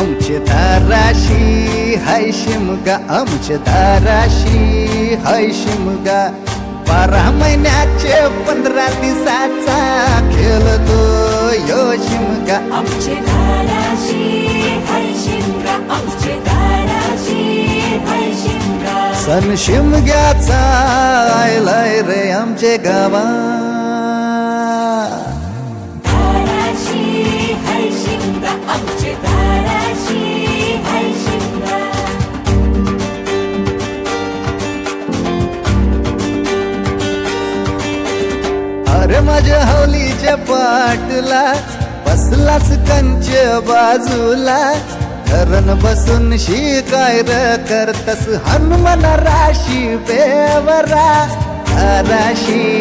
आमचे दाराशी हाय शिमगा. आमचे दाराशी हाय शिमगा. बारा महिन्याचे पंधरा दिवसाचा खेळतो यो शिमगा. आमचे हाय शिमगा. आमचे दाराशी हाय शिमगा. सण शिमग्याचा आयलाय रे आमचे गावा अरे माझ्या हवलीच्या पाटला बसलाच कंच बाजूला. धरण बसून शिकायर करतस हनुमान राशी बेवरा. राशी